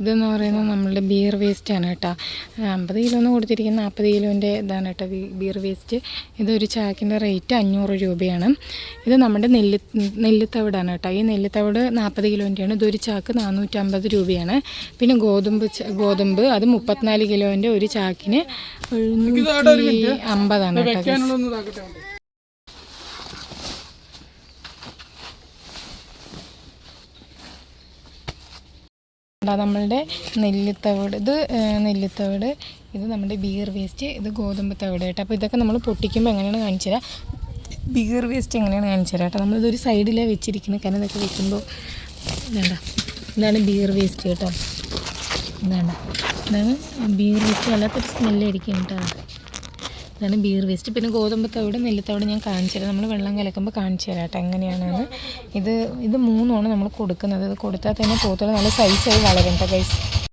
ഇതെന്ന് പറയുന്നത് നമ്മളുടെ ബിയർ വേസ്റ്റാണ് ആണ് കേട്ടോ. അമ്പത് കിലോ എന്ന് കൊടുത്തിരിക്കുന്ന നാൽപ്പത് കിലോന്റെ ഇതാണ് കേട്ടോ ബിയർ വേസ്റ്റ് ഇതൊരു ചാക്കിന്റെ റേറ്റ് അഞ്ഞൂറ് രൂപയാണ്. ഇത് നമ്മുടെ നെല്ല് നെല്ലിത്തവിടാണ് കേട്ടോ. ഈ നെല്ലിത്തവിട് നാൽപ്പത് കിലോന്റെയാണ് ഇതൊരു ചാക്ക് നാനൂറ്റമ്പത് രൂപയാണ്. പിന്നെ ഗോതമ്പ് ഗോതമ്പ് അത് മുപ്പത്തിനാല് കിലോന്റെ ഒരു ചാക്കിന് എഴുന്നൂറ്റി അമ്പതാണ് കേട്ടോ ഇതാ നമ്മളുടെ നെല്ലിത്തവിട്. ഇത് നെല്ല് നെല്ലിത്തവിട്. ഇത് നമ്മുടെ ബിയർ വേസ്റ്റ് ഇത് ഗോതമ്പ് തവിട് കേട്ടോ. അപ്പോൾ ഇതൊക്കെ നമ്മൾ പൊട്ടിക്കുമ്പോൾ എങ്ങനെയാണ് കാണിച്ചു തരാം? ബിയർ വേസ്റ്റ് എങ്ങനെയാണ് കാണിച്ചു തരാം കേട്ടോ. നമ്മളിതൊരു സൈഡിലേ വെച്ചിരിക്കുന്നത് കാരണം ഇതൊക്കെ വെക്കുമ്പോൾ വേണ്ട ഇതാണ് ബിയർ വേസ്റ്റ് കേട്ടോ. ഇതാണ് ഇതാണ് ബിയർ വേസ്റ്റ് വല്ലാത്തൊരു സ്മെല്ലായിരിക്കും കേട്ടോ. ഇതാണ് ബീർ വേസ്റ്റ് പിന്നെ ഗോതമ്പ് തവിട് നെല്ലിത്തവിട് ഞാൻ കാണിച്ചു തരാം നമ്മൾ വെള്ളം കലക്കുമ്പോൾ കാണിച്ചു തരാം കേട്ടോ എങ്ങനെയാണെന്ന്. ഇത് ഇത് മൂന്നുമാണ് നമ്മൾ കൊടുക്കുന്നത്. ഇത് കൊടുത്താൽ തന്നെ പോത്തുകൾ നല്ല സൈസായി വളരും കേട്ടോ ഗൈസ്